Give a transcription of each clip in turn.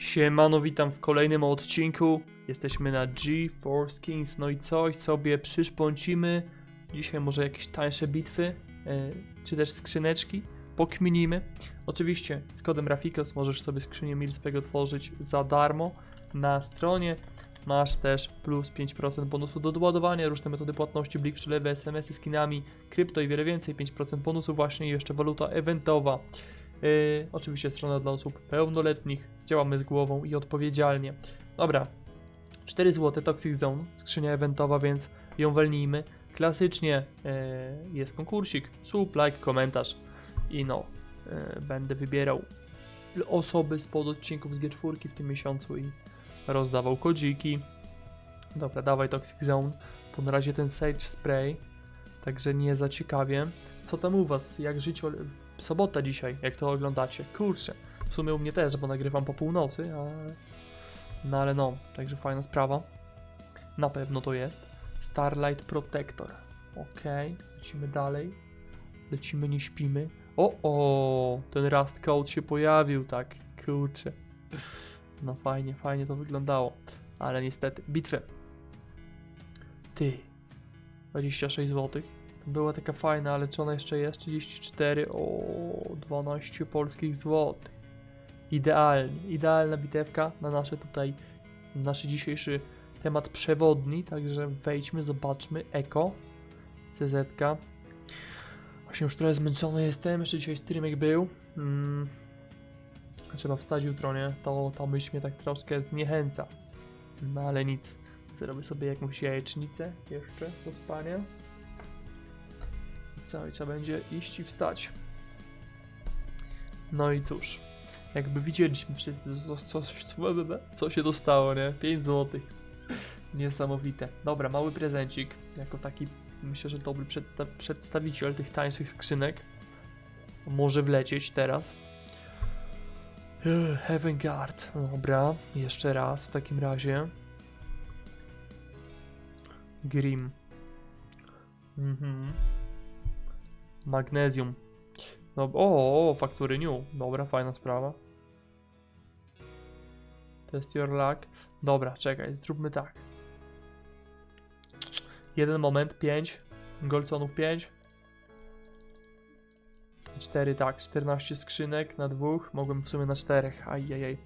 Siemano, witam w kolejnym odcinku. Jesteśmy na GeForce Kings, no i coś sobie przyszpącimy. Dzisiaj może jakieś tańsze bitwy, e, czy też skrzyneczki. Pokminimy. Oczywiście z kodem Rafikos możesz sobie skrzynię Milspeg otworzyć za darmo na stronie. Masz też plus 5% bonusu do doładowania, różne metody płatności, blik przelewy, SMS-y, skinami, krypto i wiele więcej. 5% bonusu właśnie i jeszcze waluta eventowa. Yy, oczywiście strona dla osób pełnoletnich. Działamy z głową i odpowiedzialnie. Dobra. 4 zł Toxic Zone, skrzynia eventowa, więc ją welnijmy. Klasycznie yy, jest konkursik, sub, like, komentarz i no, yy, będę wybierał osoby spod odcinków z G4 w tym miesiącu i rozdawał kodziki. Dobra, dawaj Toxic Zone. Po na razie ten Sage Spray, także nie za ciekawie. Co tam u was? Jak życie sobota dzisiaj, jak to oglądacie. Kurczę, w sumie u mnie też, bo nagrywam po północy, ale... No ale no, także fajna sprawa. Na pewno to jest. Starlight Protector. Ok, lecimy dalej. Lecimy, nie śpimy. O, o, ten Rust Code się pojawił, tak, kurczę. No fajnie, fajnie to wyglądało. Ale niestety, bitwy. Ty, 26 złotych. Była taka fajna, ale czy ona jeszcze jest? 34, o 12 polskich złotych. Idealnie, idealna bitewka na nasze tutaj, nasz dzisiejszy temat przewodni, także wejdźmy, zobaczmy, Eko, CZ. Właśnie już trochę zmęczony jestem, jeszcze dzisiaj streamek był. Mm. Trzeba wstać jutro, nie? To, to myśl mnie tak troszkę zniechęca. No ale nic, zrobię sobie jakąś jajecznicę jeszcze do spania. I trzeba będzie iść i wstać. No i cóż, jakby widzieliśmy wszyscy, co, co, co, się dostało, nie? 5 zł. Niesamowite. Dobra, mały prezencik, jako taki, myślę, że dobry przed, przedstawiciel tych tańszych skrzynek. Może wlecieć teraz. Heaven Guard. Dobra, jeszcze raz w takim razie. Grim. Mhm. Magnezjum. No, o, o, faktury new. Dobra, fajna sprawa. Test your luck. Dobra, czekaj, zróbmy tak. Jeden moment, 5. Golconów 5. 4, tak, 14 skrzynek na dwóch. Mogłem w sumie na czterech. Ajajaj.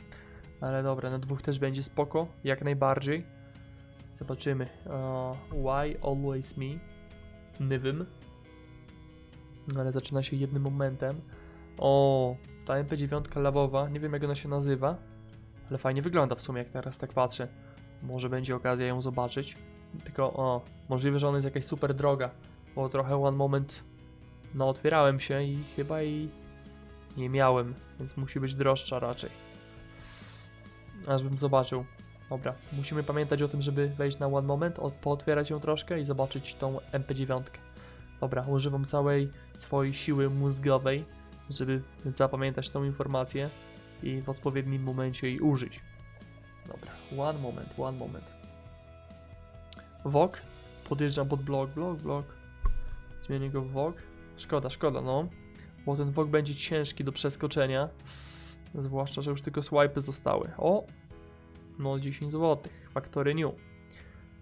Ale dobra, na dwóch też będzie spoko. Jak najbardziej. Zobaczymy. Uh, why always me? Nie wiem. No ale zaczyna się jednym momentem. O, ta MP9 lawowa, nie wiem jak ona się nazywa, ale fajnie wygląda w sumie jak teraz tak patrzę. Może będzie okazja ją zobaczyć. Tylko o, możliwe, że ona jest jakaś super droga, bo trochę one moment no otwierałem się i chyba i nie miałem, więc musi być droższa raczej. Aż bym zobaczył. Dobra, musimy pamiętać o tym, żeby wejść na one moment, pootwierać ją troszkę i zobaczyć tą MP9. Dobra, używam całej swojej siły mózgowej, żeby zapamiętać tą informację i w odpowiednim momencie jej użyć. Dobra, one moment, one moment. Wok, podjeżdżam pod blok, blok, blok. Zmienię go w wok. Szkoda, szkoda, no. Bo ten wok będzie ciężki do przeskoczenia. Zwłaszcza, że już tylko swipe zostały. O! No 10 zł. Factory new.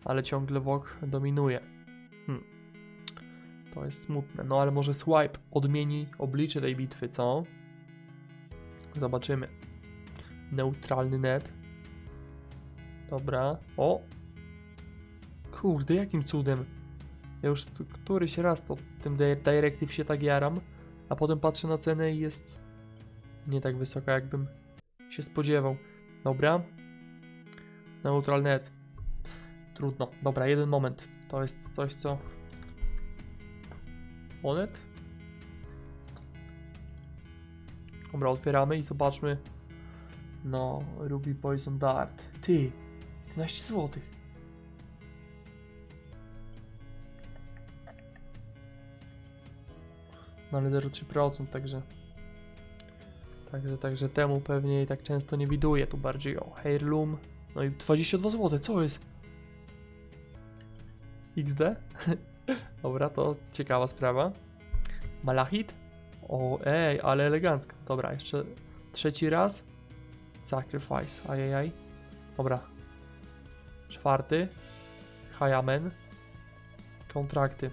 Ale ciągle wok dominuje. Hmm. To jest smutne. No ale może swipe odmieni oblicze tej bitwy, co? Zobaczymy. Neutralny net. Dobra. O! Kurde, jakim cudem. Ja już któryś raz to tym di- Directive się tak jaram, a potem patrzę na cenę i jest nie tak wysoka, jakbym się spodziewał. Dobra. Neutral net. Trudno. Dobra, jeden moment. To jest coś, co Monet? Dobra, otwieramy i zobaczmy. No, Ruby Poison Dart. Ty, 11 zł. No ale 0,3%, także. Także, także temu pewnie i tak często nie widuję. Tu bardziej o Heirloom. No i 22 zł, co jest? XD? Dobra, to ciekawa sprawa. Malachit? O, ej, ale elegancko. Dobra, jeszcze trzeci raz. Sacrifice, ajajaj. Dobra. Czwarty. Hayamen. Kontrakty.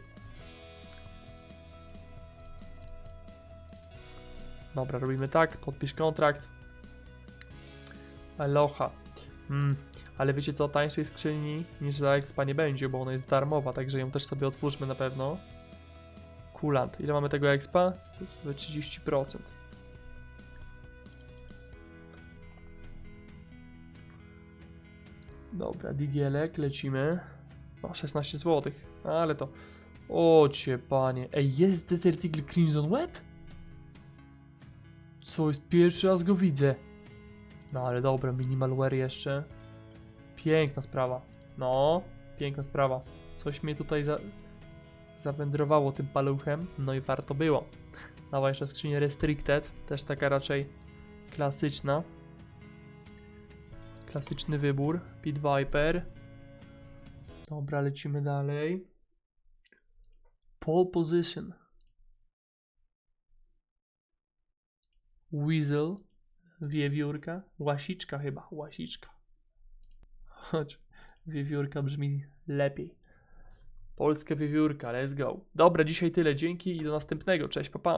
Dobra, robimy tak. Podpisz kontrakt. Aloha. Mm, ale wiecie co, tańszej skrzyni niż za expa nie będzie, bo ona jest darmowa, także ją też sobie otwórzmy na pewno. Kulant. Ile mamy tego expa? We 30%. Dobra, digielek, lecimy. O, 16 zł. Ale to... O cię panie. Ej, jest Desert Eagle Crimson Web? Co jest? Pierwszy raz go widzę. No ale dobra, minimalware jeszcze. Piękna sprawa. No, piękna sprawa. Coś mnie tutaj za... zawędrowało tym paluchem, no i warto było. Dała jeszcze skrzynię Restricted, też taka raczej klasyczna. Klasyczny wybór. Pit Viper. Dobra, lecimy dalej. Pole Position. Weasel. Wiewiórka. Łasiczka chyba. Łasiczka. Chodź. Wiewiórka brzmi lepiej. Polska wiewiórka, let's go. Dobra, dzisiaj tyle. Dzięki i do następnego. Cześć, papa. Pa.